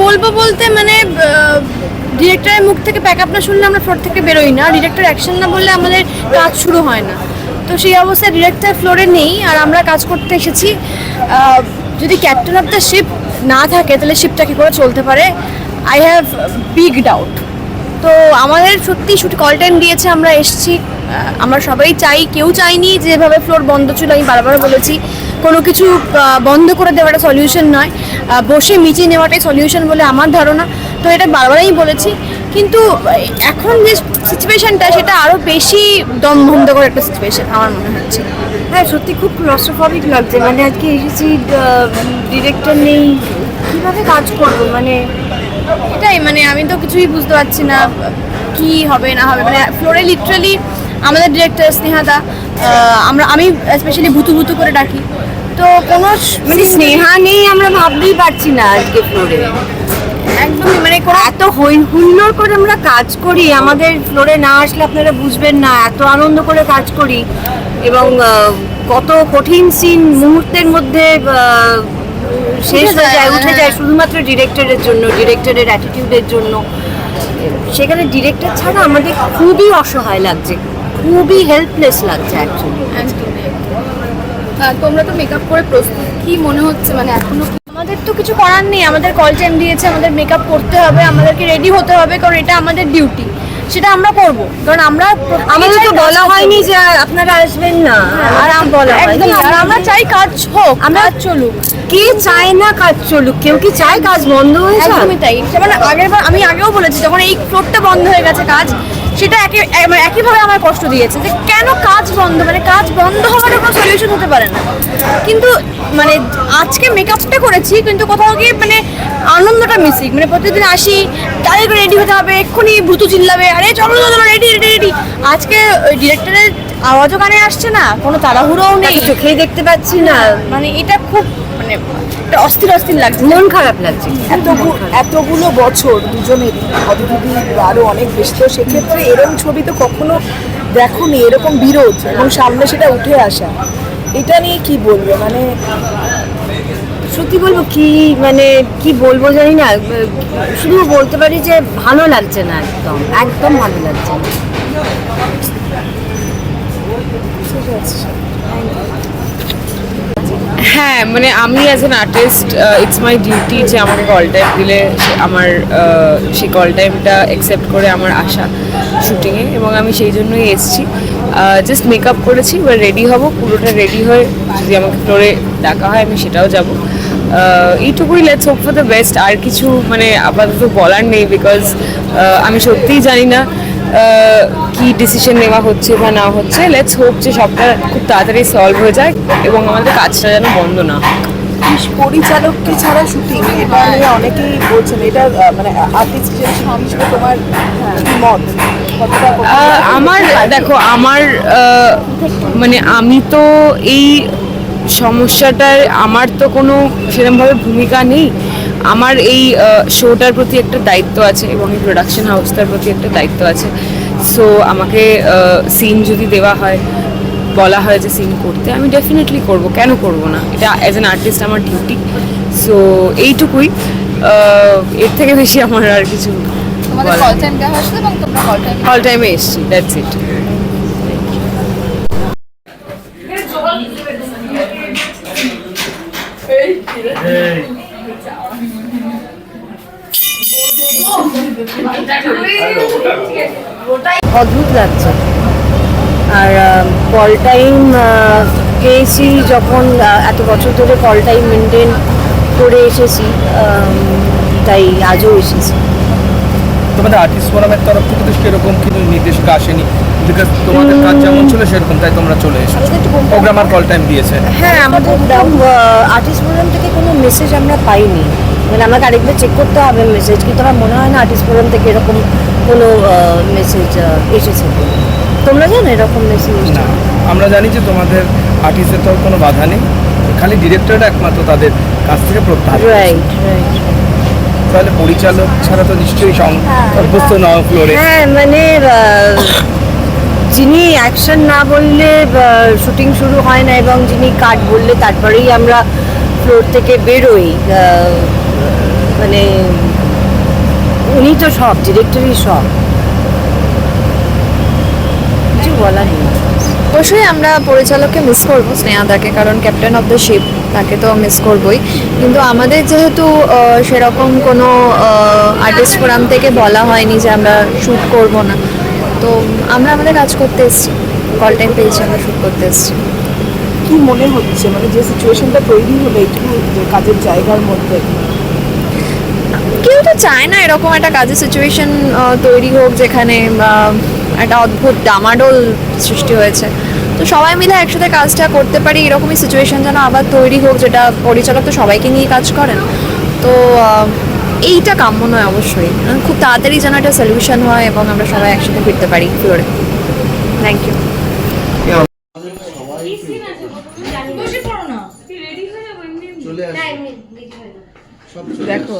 বলব বলতে মানে ডিরেক্টরের মুখ থেকে প্যাক আপ না শুনলে আমরা ফ্লোর থেকে বেরোই না। ডিরেক্টর অ্যাকশন না বললে আমাদের কাজ শুরু হয় না। তো সেই অবস্থায় ডিরেক্টর ফ্লোরে নেই আর আমরা কাজ করতে এসেছি। যদি ক্যাপ্টেন অফ দ্য শিপ না থাকে, তাহলে শিপটা কী করে চলতে পারে? আই হ্যাভ বিগ ডাউট তো আমাদের সত্যি শুট কল টাইম দিয়েছে, আমরা এসেছি। আমরা সবাই চাই, কেউ চাইনি যেভাবে ফ্লোর বন্ধ ছিল, আমি বারবার বলেছি। কোনো কিছু বন্ধ করে দেওয়াটা সলিউশন নয়। বসে মিচিয়ে নেওয়াটাই সলিউশন বলে আমার ধারণা। তো এটা বারবারই বলেছি। কিন্তু এখন যে সিচুয়েশনটা সেটা আরও বেশি দম বন্ধ করে একটা সিচুয়েশন আমার মনে হচ্ছে। হ্যাঁ সত্যি খুব ক্লস্ট্রোফবিক লাগছে। মানে আজকে এসেছি ডিরেক্টর নেই। কীভাবে কাজ করব? মানে এটাই মানে আমি তো কিছুই বুঝতে পারছি না কি হবে না হবে। মানে ফ্লোরে লিটারালি আমাদের ডিরেক্টর স্নেহাদা আমরা আমি স্পেশালি ভুতু ভুতু করে ডাকি। তো কোনো মানে স্নেহা নেই আমরা ভাবতেই পারছি না আজকে ফ্লোরে একদমই মানে এত হই হুল্লোড় করে আমরা কাজ করি আমাদের ফ্লোরে না আসলে আপনারা বুঝবেন না এত আনন্দ করে কাজ করি। এবং কত কঠিন সিন মুহূর্তের মধ্যে শেষ হয়ে যায়, উঠে হ্যাঁ। যায় শুধুমাত্র ডিরেক্টরের জন্য ডিরেক্টরের অ্যাটিটিউডের জন্য। সেখানে ডিরেক্টর ছাড়া আমাদের খুবই অসহায় লাগছে খুবই হেল্পলেস লাগছে অ্যাকচুয়ালি তোমরা তো মেকআপ করে প্রস্তুত। কি মনে হচ্ছে? মানে এখনও আমাদের তো কিছু করার নেই। আমাদের কল টাইম দিয়েছে আমাদের মেকআপ করতে হবে আমাদেরকে রেডি হতে হবে কারণ এটা আমাদের ডিউটি সেটা আমরা করব। কারণ আমরা আমাদের তো বলা হয়নি যে আপনারা আসবেন না। আর আম বলা একদম আর আমরা চাই কাজ হোক আমরা চলুক। কে চায় না কাজ চলুক? কেউ কি চায় কাজ বন্ধ হয়ে যাক? একদমই তাই। যেমন আগের বার আমি আগেও বলেছি যখন এই ফ্লোরটা বন্ধ হয়ে গেছে কাজ সেটা একই মানে একইভাবে আমার কষ্ট দিয়েছে যে কেন কাজ বন্ধ? মানে কাজ বন্ধ হওয়ার কোনো সলিউশন হতে পারে না। কিন্তু মানে আজকে মেকআপটা করেছি কিন্তু কোথাও গিয়ে মানে আনন্দটা মিসিং মানে প্রতিদিন আসি তাদের রেডি হতে হবে এক্ষুনি ভুতু চিল্লাবে আরে চলো চলো রেডি রেডি রেডি আজকে ওই ডিরেক্টরের আওয়াজও কানে আসছে না কোনো তাড়াহুড়োও নেই। চোখেই দেখতে পাচ্ছি না। মানে এটা খুব মানে অস্থির অস্থির লাগছে। মন খারাপ লাগছে। এতগু- এতগুলো বছর দুজনেরই অদিতি আরও অনেক বেশি তো সেক্ষেত্রে এরকম ছবি তো কখনো দেখোনি এরকম বিরোধ এবং সামনে সেটা উঠে আসা। এটা নিয়ে কি বলবে? মানে সত্যি বলব কি মানে কি বলব জানি না। শুধু বলতে পারি যে ভালো লাগছে না একদম একদম ভালো লাগছে না। হ্যাঁ মানে আমি as an artist it's my duty যে আমাকে কল টাইম দিলে আমার সেই কল টাইমটা অ্যাকসেপ্ট করে আমার আসা শুটিংয়ে এবং আমি সেই জন্যই এসেছি। জাস্ট মেকআপ করেছি, এবার রেডি হব, পুরোটা রেডি হয়ে যদি আমাকে ফ্লোরে ডাকা হয়, আমি সেটাও যাব। এইটুকুই let's hope for the best আর কিছু মানে আপাতত বলার নেই বিকজ আমি সত্যিই জানি না কি ডিসিশন নেওয়া হচ্ছে বা না হচ্ছে লেটস হোপ যে সবটা খুব তাড়াতাড়ি সলভ হয়ে যায় এবং আমাদের কাজটা যেন বন্ধ না। পরিচালককে ছাড়া শুটিং এটা নিয়ে অনেকেই বলছেন এটা মানে আর্টিস্ট হিসেবে তোমার মত? আমার দেখো আমার মানে আমি তো এই সমস্যাটার আমার তো কোনো সেরকমভাবে ভূমিকা নেই। আমার এই শোটার প্রতি একটা দায়িত্ব আছে এবং এই প্রোডাকশন হাউসটার প্রতি একটা দায়িত্ব আছে। সো আমাকে সিন যদি দেওয়া হয় বলা হয় যে সিন করতে আমি ডেফিনেটলি করব। কেন করব না? এটা অ্যাজ অ্যান আর্টিস্ট আমার ডিউটি সো এইটুকুই। এর থেকে বেশি আমার আর কিছু কল টাইম অল টাইমে এসছি দ্যাটস ইট অদ্ভুত লাগছে। আর কল টাইম পেয়েছি যখন এত বছর ধরে কল টাইম মেনটেন করে এসেছি তাই আজও এসেছি। তোমাদের আর্টিস্ট ফোরামের তরফ থেকে তো সেরকম কিন্তু নির্দেশিকা আসেনি বিকজ তোমাদের কাজ যেমন ছিল সেরকম তাই তোমরা চলে এসেছ। প্রোগ্রামার কল টাইম দিয়েছে। হ্যাঁ আমাদের আর্টিস্ট ফোরাম থেকে কোনো মেসেজ আমরা পাইনি। মানে আমাকে আরেকবার চেক করতে হবে মেসেজ কিন্তু আমার মনে হয় না আর্টিস্ট ফোরাম থেকে এরকম কোনো মেসেজ এসেছে। তোমরা জানো এরকম মেসেজ না আমরা জানি যে তোমাদের আর্টিস্টের তরফ কোনো বাধা নেই। খালি ডিরেক্টরটা একমাত্র তাদের কাছ থেকে প্রত্যাহার রাইট রাইট তাহলে পরিচালক ছাড়া তো নিশ্চয়ই অভ্যস্ত ফ্লোরে হ্যাঁ মানে যিনি অ্যাকশন না বললে শুটিং শুরু হয় না এবং যিনি কাট বললে তারপরেই আমরা ফ্লোর থেকে বেরোই মানে উনি তো সব ডিরেক্টরই সব। কিছু বলার নেই। অবশ্যই আমরা পরিচালককে মিস করব স্নেহাদাকে কারণ ক্যাপ্টেন অফ দ্য শিপ তাকে তো মিস করবই। কিন্তু আমাদের যেহেতু সেরকম কোনো আর্টিস্ট ফোরাম থেকে বলা হয়নি যে আমরা শ্যুট করব না। তো আমরা আমাদের কাজ করতে এসেছি। কল টাইম পেয়েছি আমরা শ্যুট করতে এসেছি। কি মনে হচ্ছে? মানে যে সিচুয়েশনটা তৈরি হলো একটু কাজের জায়গার মধ্যে। কেউ তো চায় না এরকম একটা কাজের সিচুয়েশন তৈরি হোক যেখানে একটা অদ্ভুত ডামাডোল সৃষ্টি হয়েছে। তো সবাই মিলে একসাথে কাজটা করতে পারি, এরকমই সিচুয়েশন যেন আবার তৈরি হোক, যেটা পরিচালক তো সবাইকে নিয়ে কাজ করেন। তো এইটা কাম্য নয় অবশ্যই। খুব তাড়াতাড়ি যেন একটা সলিউশন হয় এবং আমরা সবাই একসাথে ফিরতে পারি ফ্লোরে থ্যাংক ইউ দেখো।